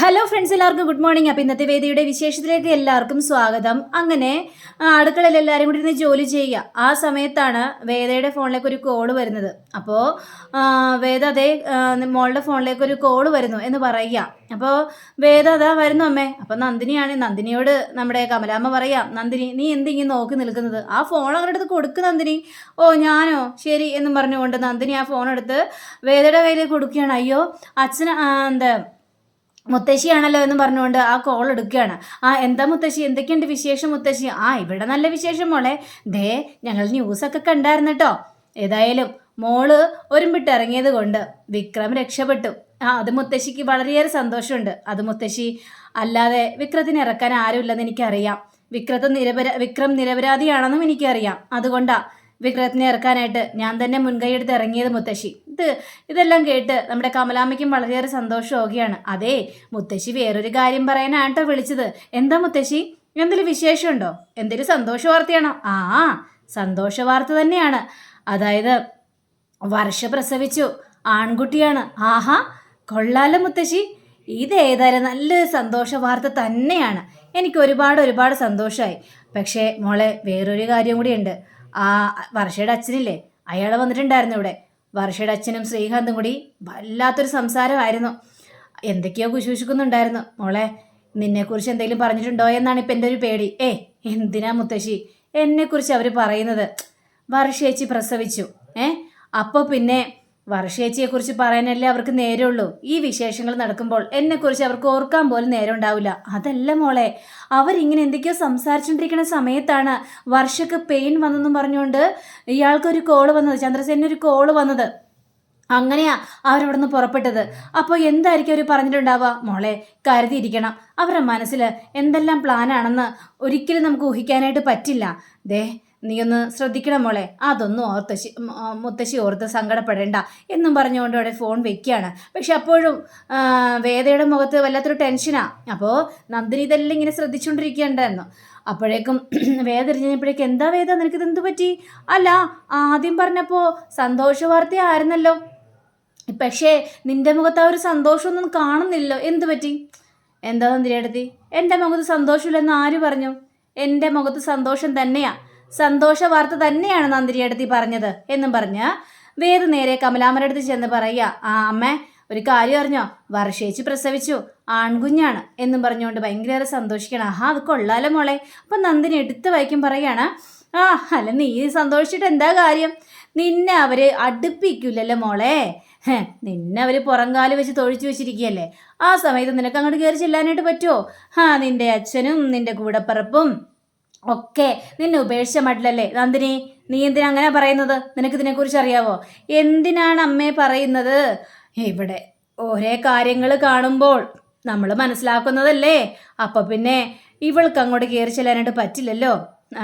Hello friends എല്ലാവർക്കും good morning അപ്പോൾ ഇന്നത്തെ വേദിയുടെ വിശേഷത്തിലേക്ക് എല്ലാവർക്കും സ്വാഗതം. അങ്ങനെ അടുക്കളയിൽ എല്ലാവരും കൂടി ഇരുന്ന് ജോലി ചെയ്യുക. ആ സമയത്താണ് വേദയുടെ ഫോണിലേക്ക് ഒരു കോൾ വരുന്നത്. അപ്പോൾ വേദ അതേ മോളുടെ ഫോണിലേക്ക് ഒരു കോൾ വരുന്നു എന്ന് പറയുക. അപ്പോൾ വേദ അതാ വരുന്നു അമ്മേ. അപ്പോൾ നന്ദിനിയാണ്. നന്ദിനിയോട് നമ്മുടെ കമലാമ്മ പറയാം നന്ദിനി നീ എന്തിങ്ങനെ നോക്കി നിൽക്കുന്നത്? ആ ഫോൺ അവരുടെ അടുത്ത് കൊടുക്ക് നന്ദിനി. ഓ ഞാനോ? ശരി എന്നും പറഞ്ഞുകൊണ്ട് നന്ദിനി ആ ഫോൺ എടുത്ത് വേദയുടെ കയ്യിലേക്ക് കൊടുക്കുകയാണ്. അയ്യോ അച്ഛൻ എന്താ മുത്തശ്ശിയാണല്ലോ എന്ന് പറഞ്ഞുകൊണ്ട് ആ കോൾ എടുക്കുകയാണ്. ആ എന്താ മുത്തശ്ശി? എന്തൊക്കെയുണ്ട് വിശേഷം മുത്തശ്ശി? ആ ഇവിടെ നല്ല വിശേഷം മോളെ. ദേ ഞങ്ങൾ ന്യൂസൊക്കെ കണ്ടായിരുന്നു കേട്ടോ ഏതായാലും മോൾ ഒരുമ്പിട്ട് ഇറങ്ങിയത് കൊണ്ട് വിക്രം രക്ഷപ്പെട്ടു. ആ അത് മുത്തശ്ശിക്ക് വളരെയേറെ സന്തോഷമുണ്ട്. അത് മുത്തശ്ശി അല്ലാതെ വിക്രത്തിന് ഇറക്കാൻ ആരുമില്ലെന്ന് എനിക്കറിയാം. വിക്രത്ത് നിരപരാ വിക്രം നിരപരാധിയാണെന്നും എനിക്കറിയാം. അതുകൊണ്ടാ വിക്രത്തിനെ ഇറക്കാനായിട്ട് ഞാൻ തന്നെ മുൻകൈയെടുത്ത് ഇറങ്ങിയത് മുത്തശ്ശി. ഇത് ഇതെല്ലാം കേട്ട് നമ്മുടെ കമലാമ്മയ്ക്കും വളരെയേറെ സന്തോഷമാവുകയാണ് അതെ മുത്തശ്ശി വേറൊരു കാര്യം പറയാനാണ് വിളിച്ചത്. എന്താ മുത്തശ്ശി? എന്തെങ്കിലും വിശേഷമുണ്ടോ? എന്തെങ്കിലും സന്തോഷ വാർത്തയാണോ? ആ സന്തോഷ വാർത്ത തന്നെയാണ്. അതായത് വർഷ പ്രസവിച്ചു. ആൺകുട്ടിയാണ്. ആഹാ കൊള്ളാലോ മുത്തശ്ശി. ഇത് ഏതായാലും നല്ലൊരു സന്തോഷ വാർത്ത തന്നെയാണ്. എനിക്ക് ഒരുപാട് ഒരുപാട് സന്തോഷമായി പക്ഷേ മോളെ വേറൊരു കാര്യം കൂടിയുണ്ട്. ആ വർഷയുടെ അച്ഛനില്ലേ? അയാൾ വന്നിട്ടുണ്ടായിരുന്നു ഇവിടെ. വർഷയുടെ അച്ഛനും ശ്രീകാന്തും കൂടി വല്ലാത്തൊരു സംസാരമായിരുന്നു. എന്തൊക്കെയോ കുശൂഷിക്കുന്നുണ്ടായിരുന്നു മോളെ നിന്നെക്കുറിച്ച് എന്തെങ്കിലും പറഞ്ഞിട്ടുണ്ടോ എന്നാണ് ഇപ്പം എന്റെ ഒരു പേടി. ഏ എന്തിനാ മുത്തശ്ശി? എന്നെക്കുറിച്ച് അവർ പറയുന്നത്? വർഷേച്ചി പ്രസവിച്ചു. ഏ? അപ്പോൾ പിന്നെ വർഷേച്ചിയെക്കുറിച്ച് പറയാനല്ലേ അവർക്ക് നേരമുള്ളൂ ഈ വിശേഷങ്ങൾ നടക്കുമ്പോൾ എന്നെക്കുറിച്ച് അവർക്ക് ഓർക്കാൻ പോലും നേരം ഉണ്ടാവില്ല അതല്ല മോളെ അവരിങ്ങനെ എന്തൊക്കെയോ സംസാരിച്ചുകൊണ്ടിരിക്കുന്ന സമയത്താണ് വർഷക്ക് പെയിൻ വന്നെന്നും പറഞ്ഞുകൊണ്ട് ഇയാൾക്കൊരു കോൾ വന്നത് ചന്ദ്രസേനൊരു കോൾ വന്നത്. അങ്ങനെയാ അവരവിടുന്ന് പുറപ്പെട്ടത്. അപ്പോൾ എന്തായിരിക്കും അവർ പറഞ്ഞിട്ടുണ്ടാവുക? മോളെ കരുതിയിരിക്കണം. അവരുടെ മനസ്സിൽ എന്തെല്ലാം പ്ലാനാണെന്ന് ഒരിക്കലും നമുക്ക് ഊഹിക്കാനായിട്ട് പറ്റില്ല. ദേ നീ ഒന്ന് ശ്രദ്ധിക്കണം മോളെ. അതൊന്നും ഓർത്തശി മുത്തശ്ശി ഓർത്ത് സങ്കടപ്പെടേണ്ട എന്നും പറഞ്ഞുകൊണ്ട് അവിടെ ഫോൺ വെക്കുകയാണ്. പക്ഷെ അപ്പോഴും വേദയുടെ മുഖത്ത് വല്ലാത്തൊരു ടെൻഷനാ അപ്പോൾ നന്ദിനി ഇതെല്ലാം ഇങ്ങനെ ശ്രദ്ധിച്ചുകൊണ്ടിരിക്കുകയുണ്ടായിരുന്നു അപ്പോഴേക്കും വേദ എറിഞ്ഞപ്പോഴേക്കും എന്താ വേദ നിനക്കിത് എന്ത് പറ്റി? അല്ല ആദ്യം പറഞ്ഞപ്പോൾ സന്തോഷ വാർത്ത ആയിരുന്നല്ലോ. പക്ഷേ നിന്റെ മുഖത്ത് ആ ഒരു സന്തോഷമൊന്നും കാണുന്നില്ലല്ലോ. എന്ത് പറ്റി? എന്താ നന്ദിനിയടുത്തി എന്റെ മുഖത്ത് സന്തോഷമില്ലെന്ന് ആര് പറഞ്ഞു? എന്റെ മുഖത്ത് സന്തോഷം തന്നെയാ. സന്തോഷ വാർത്ത തന്നെയാണ് നന്ദിനിയടുത്തി പറഞ്ഞത് എന്നും പറഞ്ഞ് വേദ നേരെ കമലാമ്മയുടെ അടുത്ത് ചെന്ന് പറയുക ആ അമ്മേ ഒരു കാര്യം അറിഞ്ഞോ? വർഷേച്ച് പ്രസവിച്ചു ആൺകുഞ്ഞാണ് എന്നും പറഞ്ഞുകൊണ്ട് ഭയങ്കര സന്തോഷിക്കണം ആഹാ അത് കൊള്ളാലോ മോളെ. അപ്പം നന്ദിനി എടുത്ത് വായിക്കും പറയാണ് ആ അല്ല നീ സന്തോഷിച്ചിട്ട് എന്താ കാര്യം? നിന്നെ അവർ അടുപ്പിക്കില്ലല്ലോ മോളെ. നിന്നെ അവർ പുറംകാൽ വെച്ച് തൊഴിച്ചു വെച്ചിരിക്കുകയല്ലേ. ആ സമയത്ത് നിനക്ക് അങ്ങോട്ട് കയറി ചെല്ലാനായിട്ട് പറ്റുമോ ആ നിന്റെ അച്ഛനും നിന്റെ കൂടപ്പറപ്പും ഒക്കെ നിന്നെ ഉപേക്ഷിച്ച മട്ടിലല്ലേ? നന്ദിനി നീ എന്തിനാ അങ്ങനെ പറയുന്നത്? നിനക്ക് ഇതിനെക്കുറിച്ച് അറിയാവോ? എന്തിനാണ് അമ്മയെ പറയുന്നത്? ഇവിടെ ഓരോ കാര്യങ്ങൾ കാണുമ്പോൾ നമ്മൾ മനസ്സിലാക്കുന്നതല്ലേ? അപ്പൊ പിന്നെ ഇവൾക്ക് അങ്ങോട്ട് കയറി ചെല്ലാനായിട്ട് പറ്റില്ലല്ലോ.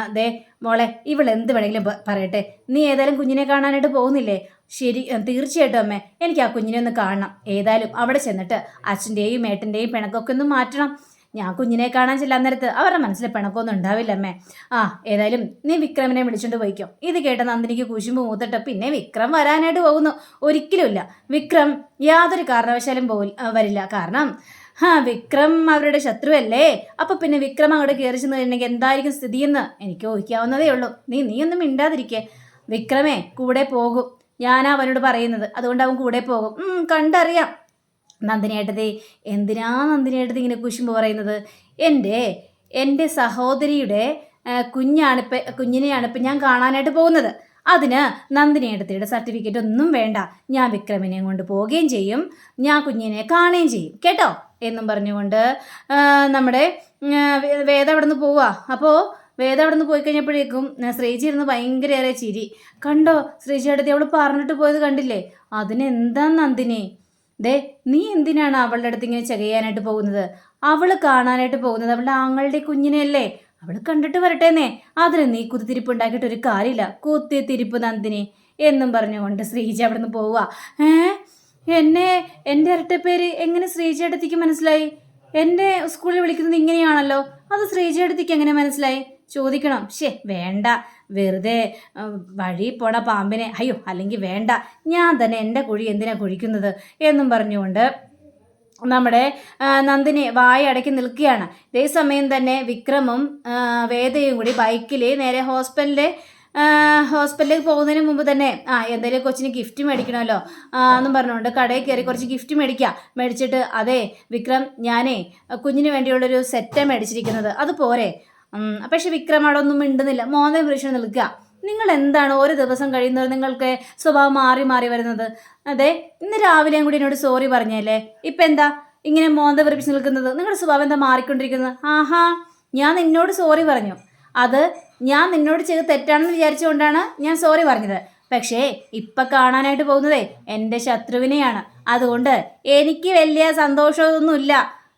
അതെ മോളെ ഇവൾ എന്ത് വേണമെങ്കിലും പറയട്ടെ. നീ ഏതായാലും കുഞ്ഞിനെ കാണാനായിട്ട് പോകുന്നില്ലേ? ശരി തീർച്ചയായിട്ടും അമ്മേ. എനിക്ക് ആ കുഞ്ഞിനെ ഒന്ന് കാണണം. ഏതായാലും അവിടെ ചെന്നിട്ട് അച്ഛന്റെയും ഏട്ടന്റെയും പിണക്കൊക്കെ ഒന്ന് മാറ്റണം. ഞാൻ കുഞ്ഞിനെ കാണാൻ ചെല്ലാൻ നേരത്ത് അവരുടെ മനസ്സിൽ പിണക്കൊന്നും ഉണ്ടാവില്ല അമ്മേ. ആ ഏതായാലും നീ വിക്രമിനെ വിളിച്ചോണ്ട് പോയിക്കോ. ഇത് കേട്ട നന്ദിനിക്ക് കുശുമ്പ് മൂത്തിട്ട് പിന്നെ വിക്രം വരാനായിട്ട് പോകുന്നു. ഒരിക്കലുമില്ല വിക്രം യാതൊരു കാരണവശാലും പോയി വരില്ല. കാരണം ഹാ വിക്രം അവരുടെ ശത്രുവല്ലേ? അപ്പൊ പിന്നെ വിക്രം അങ്ങോട്ട് കയറി ചെന്ന് കഴിഞ്ഞെങ്കിൽ എന്തായിരിക്കും സ്ഥിതിയെന്ന് എനിക്ക് ഊഹിക്കാവുന്നതേ ഉള്ളൂ. നീ നീ ഒന്നും മിണ്ടാതിരിക്കേ. വിക്രമേ കൂടെ പോകും. ഞാനാ അവനോട് പറയുന്നത്. അതുകൊണ്ട് അവൻ കൂടെ പോകും. കണ്ടറിയാം. നന്ദിനിയേട്ടതി എന്തിനാ നന്ദിനിയേട്ടതി ഇങ്ങനെ കുശുമ്പ് പറയുന്നത്? എന്റെ എന്റെ സഹോദരിയുടെ കുഞ്ഞാണ് കുഞ്ഞാണിപ്പ കുഞ്ഞിനെയാണ് ഇപ്പം ഞാൻ കാണാനായിട്ട് പോകുന്നത്. അതിന് നന്ദിനിയേട്ടത്തിയുടെ സർട്ടിഫിക്കറ്റ് ഒന്നും വേണ്ട. ഞാൻ വിക്രമിനെയും കൊണ്ട് പോവുകയും ചെയ്യും. ഞാൻ കുഞ്ഞിനെ കാണുകയും ചെയ്യും. കേട്ടോ? എന്നും പറഞ്ഞുകൊണ്ട് നമ്മുടെ വേദ അവിടെ നിന്ന് പോവുക അപ്പോൾ വേദ അവിടെ നിന്ന് പോയി കഴിഞ്ഞപ്പോഴേക്കും ശ്രീജി ഇരുന്ന് ഭയങ്കരയേറെ ചിരി. കണ്ടോ ശ്രീജിയുടെ അടുത്ത് അവൾ പറഞ്ഞിട്ട് പോയത് കണ്ടില്ലേ? അതിനെന്താ നന്ദിനി? ദേ നീ എന്തിനാണ് അവളുടെ അടുത്ത് ഇങ്ങനെ ചകയാനായിട്ട് പോകുന്നത്? അവൾ കാണാനായിട്ട് പോകുന്നത് അവളുടെ ആങ്ങളുടെ കുഞ്ഞിനെയല്ലേ? അവൾ കണ്ടിട്ട് വരട്ടേന്നേ. അതിന് നീ കുത്തിരിപ്പ് ഉണ്ടാക്കിയിട്ട് ഒരു കാര്യമില്ല. കുത്തിത്തിരിപ്പ് നന്ദിനി എന്നും പറഞ്ഞുകൊണ്ട് ശ്രീജ അവിടെ നിന്ന് പോവുക. ഏ? എന്നെ എന്റെ ഇരട്ടപ്പേര് എങ്ങനെ ശ്രീജയടുത്തേക്ക് മനസ്സിലായി? എന്റെ സ്കൂളിൽ വിളിക്കുന്നത് ഇങ്ങനെയാണല്ലോ. അത് ശ്രീജയടുത്തേക്ക് എങ്ങനെ മനസ്സിലായി? ചോദിക്കണം. ശേ വേണ്ട. വെറുതെ വഴി പോണ പാമ്പിനെ അയ്യോ അല്ലെങ്കിൽ വേണ്ട ഞാൻ തന്നെ എന്റെ കുഴി എന്തിനാ കുഴിക്കുന്നത് എന്നും പറഞ്ഞുകൊണ്ട് നമ്മുടെ നന്ദിനി വായ അടക്കി നിൽക്കുകയാണ്. ഇതേ സമയം തന്നെ വിക്രമും വേദയും കൂടി ബൈക്കിൽ നേരെ ഹോസ്പിറ്റലിൽ ഹോസ്പിറ്റലിലേക്ക് പോകുന്നതിന് മുമ്പ് തന്നെ ആ എന്തെങ്കിലും കൊച്ചിന് ഗിഫ്റ്റ് മേടിക്കണമല്ലോ എന്നും പറഞ്ഞുകൊണ്ട് കടയിൽ കയറി കുറച്ച് ഗിഫ്റ്റ് മേടിക്കാം. മേടിച്ചിട്ട് അതെ വിക്രം ഞാനേ കുഞ്ഞിന് വേണ്ടിയുള്ളൊരു സെറ്റാണ് മേടിച്ചിരിക്കുന്നത്. അത് പോരെ പക്ഷെ വിക്രം അവിടെ ഒന്നും മിണ്ടുന്നില്ല. മോനെ പുരുഷൻ നിൽക്കുക. നിങ്ങൾ എന്താണ് ഓരോ ദിവസം കഴിയുന്നത് നിങ്ങൾക്ക് സ്വഭാവം മാറി മാറി വരുന്നത്? അതെ ഇന്ന് രാവിലെയും കൂടി എന്നോട് സോറി പറഞ്ഞല്ലേ ഇപ്പം എന്താ? ഇങ്ങനെ മോന്ത വിറപ്പിച്ച് നിൽക്കുന്നത്. നിങ്ങളുടെ സ്വഭാവം എന്താ മാറിക്കൊണ്ടിരിക്കുന്നത്? ആഹാ ഞാൻ നിന്നോട് സോറി പറഞ്ഞു. അത് ഞാൻ നിന്നോട് ചെയ്ത് തെറ്റാണെന്ന് വിചാരിച്ചുകൊണ്ടാണ് ഞാൻ സോറി പറഞ്ഞത്. പക്ഷേ ഇപ്പം കാണാനായിട്ട് പോകുന്നതേ എന്റെ ശത്രുവിനെയാണ്. അതുകൊണ്ട് എനിക്ക് വലിയ സന്തോഷമൊന്നുമില്ല.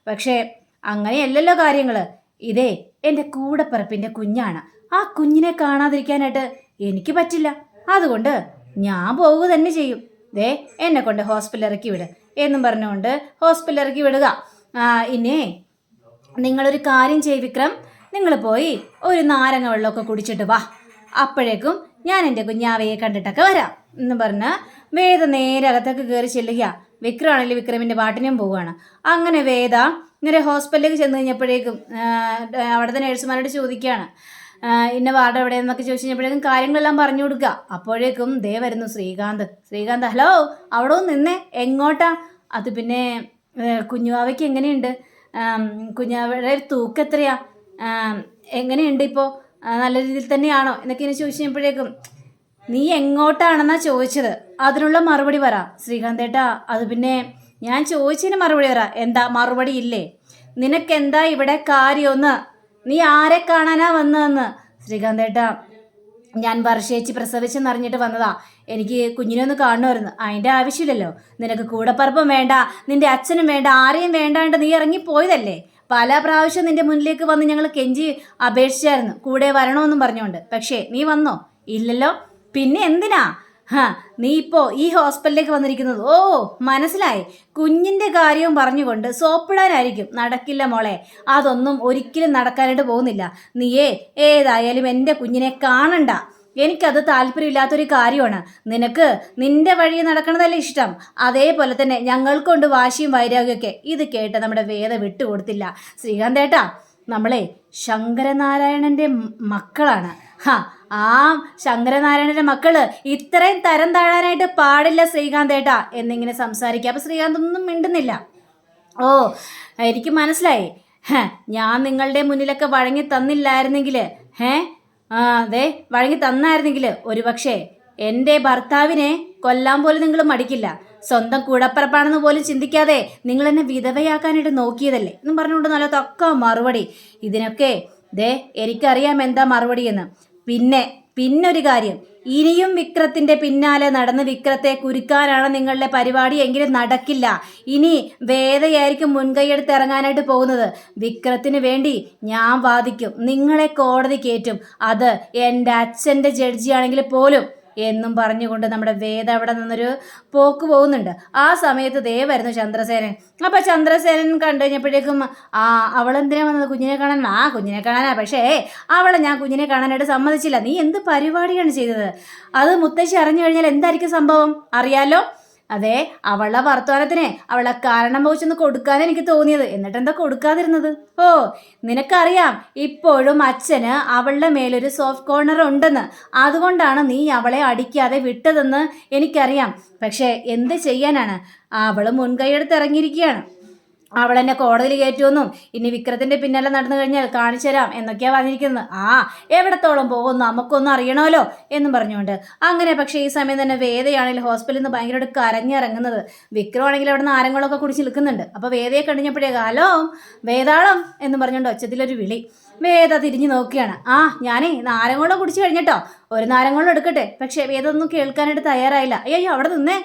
പക്ഷേ അങ്ങനെയല്ലല്ലോ കാര്യങ്ങൾ ഇതേ എന്റെ കൂടപ്പിറപ്പിന്റെ കുഞ്ഞാണ്. ആ കുഞ്ഞിനെ കാണാതിരിക്കാനായിട്ട് എനിക്ക് പറ്റില്ല. അതുകൊണ്ട് ഞാൻ പോവുക തന്നെ ചെയ്യും. ദേ എന്നെ കൊണ്ട് ഹോസ്പിറ്റലിൽ ഇറക്കി വിട് എന്നും പറഞ്ഞുകൊണ്ട് ഹോസ്പിറ്റലിൽ ഇറക്കി വിടുക. ഇനി നിങ്ങളൊരു കാര്യം ചെയ്യ വിക്രം. നിങ്ങൾ പോയി ഒരു നാരങ്ങ വെള്ളമൊക്കെ കുടിച്ചിട്ട് വാ. അപ്പോഴേക്കും ഞാൻ എന്റെ കുഞ്ഞാവയെ കണ്ടിട്ടൊക്കെ വരാം. എന്ന് പറഞ്ഞ് വേദ നേരെ അകത്തേക്ക് കയറി ചെല്ലുക. വിക്രമാണെങ്കിൽ വിക്രമിന്റെ പാട്ടിനും പോവുകയാണ്. അങ്ങനെ വേദ ഇങ്ങനെ ഹോസ്പിറ്റലിലേക്ക് ചെന്ന് കഴിഞ്ഞപ്പോഴേക്കും അവിടെ അവിടുത്തെ നേഴ്സുമാരോട് ചോദിക്കുകയാണ്. ഇന്ന വാർഡ് എവിടെ എന്നൊക്കെ ചോദിച്ചു കഴിഞ്ഞപ്പോഴേക്കും കാര്യങ്ങളെല്ലാം പറഞ്ഞു കൊടുക്കുക. അപ്പോഴേക്കും ദേ വരുന്നു ശ്രീകാന്ത്. ശ്രീകാന്ത് ഹലോ അവിടെ നിന്നേ എങ്ങോട്ടാ? അത് പിന്നെ കുഞ്ഞുവാവയ്ക്ക് എങ്ങനെയുണ്ട്? കുഞ്ഞാവയുടെ തൂക്കം എത്രയാ? എങ്ങനെയുണ്ട് ഇപ്പോൾ നല്ല രീതിയിൽ തന്നെയാണോ? എന്നൊക്കെ ഇങ്ങനെ ചോദിച്ചു കഴിഞ്ഞപ്പോഴേക്കും നീ എങ്ങോട്ടാണെന്നാ ചോദിച്ചത്? അതിനുള്ള മറുപടി പറ. ശ്രീകാന്തേട്ടാ അത് പിന്നെ ഞാൻ ചോദിച്ചതിന് മറുപടി പറ. എന്താ മറുപടി ഇല്ലേ? നിനക്കെന്താ ഇവിടെ കാര്യമൊന്ന്? നീ ആരെ കാണാനാ വന്നതെന്ന്? ശ്രീകാന്തേട്ടാ ഞാൻ വർഷേച്ചി പ്രസവിച്ചെന്നറിഞ്ഞിട്ട് വന്നതാ. എനിക്ക് കുഞ്ഞിനെ ഒന്ന് കാണുമായിരുന്നു അതിന്റെ ആവശ്യമില്ലല്ലോ. നിനക്ക് കൂടപ്പറപ്പം വേണ്ട. നിന്റെ അച്ഛനും വേണ്ട. ആരെയും വേണ്ടാണ്ട് നീ ഇറങ്ങിപ്പോയതല്ലേ? പല പ്രാവശ്യം നിന്റെ മുന്നിലേക്ക് വന്ന് ഞങ്ങൾ കെഞ്ചി അപേക്ഷിച്ചായിരുന്നു. കൂടെ വരണമെന്നും പറഞ്ഞുകൊണ്ട്. പക്ഷേ നീ വന്നോ? ഇല്ലല്ലോ. പിന്നെ എന്തിനാ? ഹാ നീ ഇപ്പോൾ ഈ ഹോസ്പിറ്റലിലേക്ക് വന്നിരിക്കുന്നത്. ഓ മനസ്സിലായി. കുഞ്ഞിന്റെ കാര്യവും പറഞ്ഞുകൊണ്ട് സോപ്പിടാനായിരിക്കും. നടക്കില്ല മോളെ. അതൊന്നും ഒരിക്കലും നടക്കാനായിട്ട് പോകുന്നില്ല. നീയേ ഏതായാലും എന്റെ കുഞ്ഞിനെ കാണണ്ട. എനിക്കത് താല്പര്യമില്ലാത്തൊരു കാര്യമാണ്. നിനക്ക് നിന്റെ വഴി നടക്കണതല്ലേ ഇഷ്ടം. അതേപോലെ തന്നെ ഞങ്ങൾക്കൊണ്ട് വാശിയും വൈരാഗ്യമൊക്കെ ഇത് കേട്ട് നമ്മുടെ വേദ വിട്ടുകൊടുത്തില്ല. ശ്രീകാന്തേട്ടാ നമ്മളെ ശങ്കരനാരായണന്റെ മക്കളാണ്. ഹാ ആ ശങ്കരനാരായണന്റെ മക്കൾ ഇത്രയും തരം താഴാനായിട്ട് പാടില്ല ശ്രീകാന്ത് ഏട്ടാ എന്നിങ്ങനെ സംസാരിക്കുക. അപ്പൊ ശ്രീകാന്ത് ഒന്നും മിണ്ടുന്നില്ല. ഓ എനിക്ക് മനസ്സിലായി. ഞാൻ നിങ്ങളുടെ മുന്നിലൊക്കെ വഴങ്ങി തന്നില്ലായിരുന്നെങ്കിൽ ഹേ ആ അതെ വഴങ്ങി തന്നായിരുന്നെങ്കിൽ ഒരുപക്ഷെ എന്റെ ഭർത്താവിനെ കൊല്ലാൻ പോലും നിങ്ങൾ മടിക്കില്ല. സ്വന്തം കൂടപ്പറപ്പാണെന്ന് പോലും ചിന്തിക്കാതെ നിങ്ങൾ എന്നെ വിധവയാക്കാനായിട്ട് നോക്കിയതല്ലേ? എന്നും പറഞ്ഞുകൊണ്ട് നല്ല തക്ക മറുപടി. ഇതിനൊക്കെ ദേ എനിക്കറിയാം എന്താ മറുപടി എന്ന്. പിന്നെ പിന്നൊരു കാര്യം. ഇനിയും വിക്രത്തിന്റെ പിന്നാലെ നടന്ന് വിക്രത്തെ കുരുക്കാനാണ് നിങ്ങളുടെ പരിപാടി എങ്കിലും നടക്കില്ല. ഇനി വേദയായിരിക്കും മുൻകൈയെടുത്ത് ഇറങ്ങാനായിട്ട് പോകുന്നത്. വിക്രത്തിന് വേണ്ടി ഞാൻ വാദിക്കും. നിങ്ങളെ കോടതി കയറ്റും. അത് എന്റെ അച്ഛന്റെ ജഡ്ജിയാണെങ്കിൽ പോലും. എന്നും പറഞ്ഞുകൊണ്ട് നമ്മുടെ വേദ അവിടെ നിന്നൊരു പോക്ക് പോകുന്നുണ്ട്. ആ സമയത്ത് ദേ വരുന്നു ചന്ദ്രസേനൻ. അപ്പൊ ചന്ദ്രസേനൻ കണ്ടു കഴിഞ്ഞപ്പോഴേക്കും ആ അവളെന്തിനാ വന്നത്? കുഞ്ഞിനെ കാണാൻ ആ കുഞ്ഞിനെ കാണാനാ. പക്ഷേ അവളെ ഞാൻ കുഞ്ഞിനെ കാണാനായിട്ട് സമ്മതിച്ചില്ല. നീ എന്ത് പരിപാടിയാണ് ചെയ്തത്? അത് മുത്തശ്ശി അറിഞ്ഞു കഴിഞ്ഞാൽ എന്തായിരിക്കും സംഭവം? അറിയാലോ? അതെ അവളുടെ വർത്തമാനത്തിന് അവളെ കാരണം പോയിച്ചൊന്ന് കൊടുക്കാൻ എനിക്ക് തോന്നിയത്. എന്നിട്ട് എന്താ കൊടുക്കാതിരുന്നത്? ഓ നിനക്കറിയാം ഇപ്പോഴും അച്ഛന് അവളുടെ മേലൊരു സോഫ്റ്റ് കോർണർ ഉണ്ടെന്ന്. അതുകൊണ്ടാണ് നീ അവളെ അടിക്കാതെ വിട്ടതെന്ന് എനിക്കറിയാം. പക്ഷേ എന്ത് ചെയ്യാനാണ്? അവൾ മുൻകൈയെടുത്ത് ഇറങ്ങിയിരിക്കുകയാണ്. അവൾ എന്നെ കോടതിയിൽ കയറ്റുമെന്നും ഇനി വിക്രത്തിന്റെ പിന്നാലെ നടന്നു കഴിഞ്ഞാൽ കാണിച്ചു തരാം എന്നൊക്കെയാ പറഞ്ഞിരിക്കുന്നത്. ആ എവിടത്തോളം പോകും നമുക്കൊന്നും അറിയണമല്ലോ എന്നും പറഞ്ഞുകൊണ്ട്. അങ്ങനെ പക്ഷേ ഈ സമയം തന്നെ വേദയാണെങ്കിൽ ഹോസ്പിറ്റലിൽ നിന്ന് ഭയങ്കരമായിട്ട് കരഞ്ഞിറങ്ങുന്നത്. വിക്രമാണെങ്കിൽ അവിടെ നിന്ന് ആരങ്ങളൊക്കെ കുടിച്ച് നിൽക്കുന്നുണ്ട്. അപ്പോൾ വേദയെ കഴിഞ്ഞപ്പോഴേക്ക് ഹലോ വേതാളം എന്ന് പറഞ്ഞുകൊണ്ട് ഒച്ചത്തിലൊരു വിളി. വേദ തിരിഞ്ഞു നോക്കുകയാണ്. ആ ഞാനേ നാരങ്ങോളം കുടിച്ചു കഴിഞ്ഞിട്ടോ? ഒരു നാരങ്ങോളം എടുക്കട്ടെ. പക്ഷേ വേദ ഒന്നും കേൾക്കാനായിട്ട് തയ്യാറായില്ല. അയ്യോ അവിടെ നിന്നേ.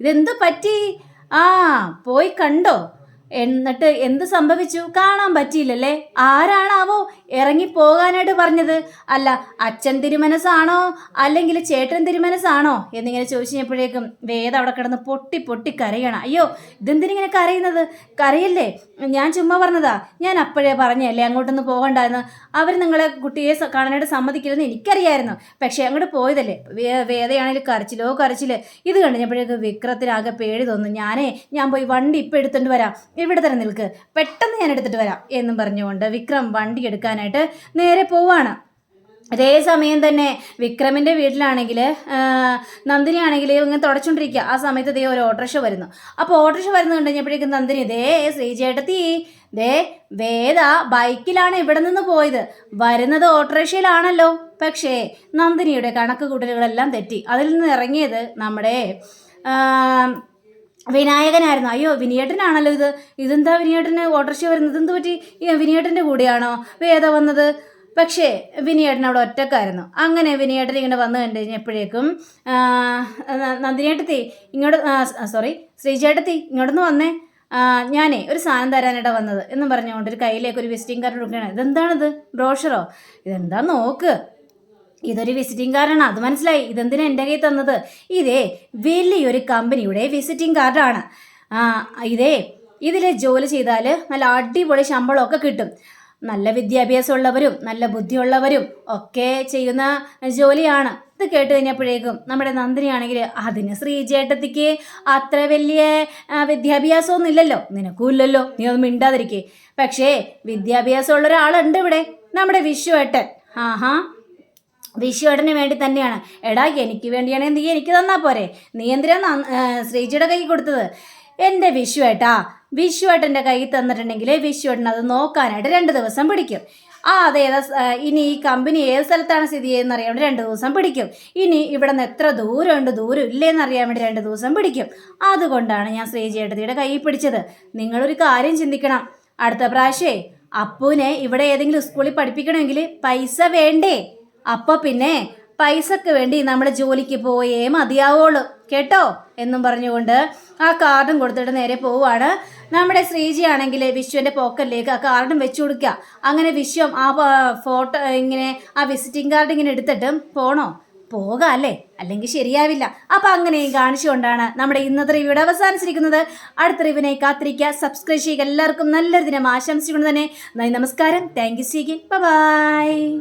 ഇതെന്ത് പറ്റി? ആ പോയി കണ്ടോ? എന്നിട്ട് എന്ത് സംഭവിച്ചു? കാണാൻ പറ്റിയില്ലല്ലേ? ആരാണാവോ ഇറങ്ങി പോകാനായിട്ട് പറഞ്ഞത്? അല്ല അച്ഛൻ തിരുമനസാണോ അല്ലെങ്കിൽ ചേട്ടൻ തിരുമനസാണോ എന്നിങ്ങനെ ചോദിച്ചു കഴിഞ്ഞപ്പോഴേക്കും വേദ അവിടെ കിടന്ന് പൊട്ടി പൊട്ടി കരയണം. അയ്യോ ഇതെന്തിനിങ്ങനെ കരയുന്നത്? കരയില്ലേ? ഞാൻ ചുമ്മാ പറഞ്ഞതാ. ഞാൻ അപ്പോഴേ പറഞ്ഞല്ലേ അങ്ങോട്ടൊന്ന് പോകണ്ടെന്ന്. അവർ നിങ്ങളെ കുട്ടിയെ കാണാനായിട്ട് സമ്മതിക്കില്ലെന്ന് എനിക്കറിയായിരുന്നു. പക്ഷേ അങ്ങോട്ട് പോയതല്ലേ. വേദയാണെങ്കിൽ കരച്ചിലോ കരച്ചിൽ. ഇത് കണ്ടപ്പോഴേക്ക് വിക്രത്തിനാകെ പേടി തോന്നുന്നു. ഞാനേ ഞാൻ പോയി വണ്ടി ഇപ്പം എടുത്തുകൊണ്ട് വരാം. ഇവിടെ തന്നെ നിൽക്ക്? പെട്ടെന്ന് ഞാൻ എടുത്തിട്ട് വരാം എന്നും പറഞ്ഞുകൊണ്ട് വിക്രം വണ്ടി എടുക്കാനായിട്ട് നേരെ പോവാണ്. അതേ സമയം തന്നെ വിക്രമിന്റെ വീട്ടിലാണെങ്കിൽ നന്ദിനി ആണെങ്കിൽ ഇങ്ങനെ തുടച്ചുകൊണ്ടിരിക്കുക ആ സമയത്ത് ദേ ഒരു ഓട്ടോറിക്ഷ വരുന്നു. അപ്പോൾ ഓട്ടോറിക്ഷ വരുന്നു കഴിഞ്ഞപ്പോഴേക്കും നന്ദിനി ദേ ശ്രീചേട്ടത്തി ദേ വേദ ബൈക്കിലാണ് ഇവിടെ നിന്ന് പോയത്. വരുന്നത് ഓട്ടോറിക്ഷയിലാണല്ലോ. പക്ഷേ നന്ദിനിയുടെ കണക്ക് കൂട്ടലുകളെല്ലാം തെറ്റി. അതിൽ നിന്ന് ഇറങ്ങിയത് നമ്മുടെ വിനായകനായിരുന്നു. അയ്യോ വിനിയേട്ടനാണല്ലോ ഇത്. ഇതെന്താ വിനിയേട്ടന് ഓട്ടോറിക്ഷ വരുന്നത്? എന്ത് പറ്റി? വിനിയേട്ടന്റെ കൂടെയാണോ? വേദ വന്നത്? പക്ഷേ വിനിയേട്ടൻ അവിടെ ഒറ്റക്കായിരുന്നു. അങ്ങനെ വിനിയേട്ടൻ ഇങ്ങനെ വന്നു കണ്ടു കഴിഞ്ഞപ്പോഴേക്കും നന്ദിനേട്ടത്തി ഇങ്ങോട്ട് സോറി ശ്രീചേട്ടത്തി ഇങ്ങോട്ടൊന്ന് വന്നേ. ഞാനേ ഒരു സാധനം തരാനായിട്ടാണ് വന്നത്. എന്നും പറഞ്ഞുകൊണ്ട് ഒരു കയ്യിലേക്ക് ഒരു വിസിറ്റിംഗ് കാർഡ് കൊടുക്കുകയാണ്. ഇതെന്താണിത്? ബ്രോഷറോ? ഇതെന്താ നോക്ക്? ഇതൊരു വിസിറ്റിംഗ് കാർഡാണ് അത് മനസ്സിലായി. ഇതെന്തിനാ എന്റെ കയ്യിൽ തന്നത്? ഇതേ വലിയൊരു കമ്പനിയുടെ വിസിറ്റിംഗ് കാർഡാണ് ഇതേ ഇതിൽ ജോലി ചെയ്താൽ നല്ല അടിപൊളി ശമ്പളമൊക്കെ കിട്ടും. നല്ല വിദ്യാഭ്യാസമുള്ളവരും നല്ല ബുദ്ധിയുള്ളവരും ഒക്കെ ചെയ്യുന്ന ജോലിയാണ്. ഇത് കേട്ട് കഴിഞ്ഞപ്പോഴേക്കും നമ്മുടെ നന്ദിനിയാണെങ്കിൽ അതിന് ശ്രീചേട്ടത്തിക്ക് അത്ര വലിയ വിദ്യാഭ്യാസമൊന്നും ഇല്ലല്ലോ. നിനക്കും ഇല്ലല്ലോ നീ ഒന്നും മിണ്ടാതിരിക്കേ. പക്ഷേ വിദ്യാഭ്യാസമുള്ള ഒരാളുണ്ട് ഇവിടെ. നമ്മുടെ വിഷു ഏട്ടൻ ആഹാ. വിശ്വേട്ടന് വേണ്ടി തന്നെയാണ്. എടാ എനിക്ക് വേണ്ടിയാണെങ്കിൽ നീ എനിക്ക് തന്നാ പോരെ. നീ ശ്രീജിയുടെ കൈ കൊടുത്തത്? എന്റെ വിശ്വേട്ടാ വിശ്വേട്ടന്റെ കൈ തന്നിട്ടുണ്ടെങ്കിൽ വിശ്വേട്ടൻ അത് നോക്കാനായിട്ട് രണ്ട് ദിവസം പിടിക്കും. ആ അതെ ഇനി ഈ കമ്പനി ഏത് സ്ഥലത്താണ് സ്ഥിതി ചെയ്യുന്നത് അറിയാൻ വേണ്ടി രണ്ട് ദിവസം പിടിക്കും. ഇനി ഇവിടെ നിന്ന് എത്ര ദൂരമുണ്ട് ദൂരം ഇല്ലേന്ന് അറിയാൻ വേണ്ടി രണ്ട് ദിവസം പിടിക്കും. അതുകൊണ്ടാണ് ഞാൻ ശ്രീജേട്ടത്തിയുടെ കൈ പിടിച്ചത്. നിങ്ങളൊരു കാര്യം ചിന്തിക്കണം. അടുത്ത പ്രാവശ്യേ അപ്പൂനെ ഇവിടെ ഏതെങ്കിലും സ്കൂളിൽ പഠിപ്പിക്കണമെങ്കിൽ പൈസ വേണ്ടേ? അപ്പൊ പിന്നെ പൈസക്ക് വേണ്ടി നമ്മൾ ജോലിക്ക് പോയേ മതിയാവുള്ളൂ. കേട്ടോ? എന്നും പറഞ്ഞുകൊണ്ട് ആ കാർഡും കൊടുത്തിട്ട് നേരെ പോവാണ് നമ്മുടെ ശ്രീജി ആണെങ്കിൽ വിശ്വന്റെ പോക്കറ്റിലേക്ക് ആ കാർഡും വെച്ചു കൊടുക്കുക. അങ്ങനെ വിശ്വം ആ ഫോട്ടോ ഇങ്ങനെ ആ വിസിറ്റിംഗ് കാർഡ് ഇങ്ങനെ എടുത്തിട്ട് പോണോ? പോകാം അല്ലേ? അല്ലെങ്കിൽ ശരിയാവില്ല. അപ്പൊ അങ്ങനെയും കാണിച്ചുകൊണ്ടാണ് നമ്മുടെ ഇന്നത്തെ റിവ്യൂടെ അവസാനിച്ചിരിക്കുന്നത്. അടുത്ത റിവിനെ കാത്തിരിക്കുക. സബ്സ്ക്രൈബ് ചെയ്യുക. എല്ലാവർക്കും നല്ലൊരു ദിനം ആശംസിച്ചുകൊണ്ട് തന്നെ നന്ദി നമസ്കാരം. Thank you സീകി by